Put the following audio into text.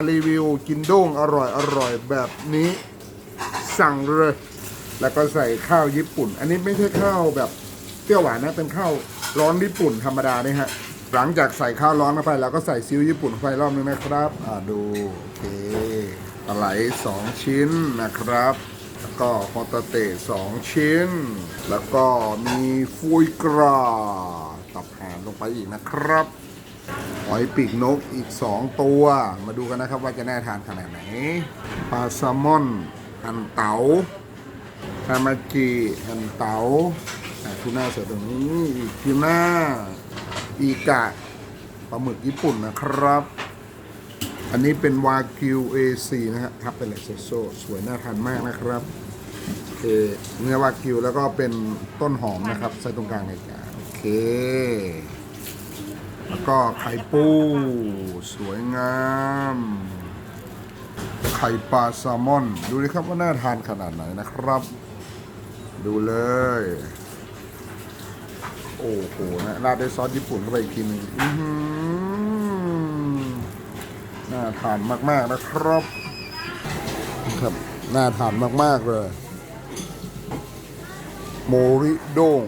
รีวิวกินโด้งอร่อยอร่อยแบบนี้สั่งเลย แล้วก็ใส่ข้าวญี่ปุ่น อันนี้ไม่ใช่ข้าวแบบเปรี้ยวหวานนะเป็นข้าวร้อนญี่ปุ่นธรรมดาเนี่ยฮะหลังจากใส่ข้าวร้อนเข้าไปเราก็ใส่ซีอิ๊วญี่ปุ่นเข้าไปรอบนึงนะครับอ่าดูโอเคปลาไหลสองชิ้นนะครับ แล้วก็ฮอตเตะสองชิ้น แล้วก็มีฟุยกราตับหานลงไปอีกนะครับ หอยปีกนกอีก 2 ตัว มาดูกันนะครับว่าจะน่าทานขนาดไหนปลาแซลมอนหั่นเตา๋าฮามาจิหั่นเต๋าทูน่าเสือตรงนี้อีกทูน่าอีกะปลาหมึกญี่ปุ่นนะครับ อันนี้เป็นวากิว A4 นะฮะทับเป็นเลซโซสวยน่าทานมากนะครับโอเคเนื้อวากิวแล้วก็เป็นต้นหอมนะครับ ใส่ตรงกลางเลยจ้ะโอเค แล้วก็ไข่ปู สวยงาม ไข่ปลาแซลมอน ดูดิครับว่าน่าทานขนาดไหนนะครับ ดูเลย โอ้โหนะราดด้วยซอสญี่ปุ่นเข้าไปอีกทีหนึงน่าทานมาก ๆ นะครับ ครับ น่าทานมาก ๆ เลย โมริโดง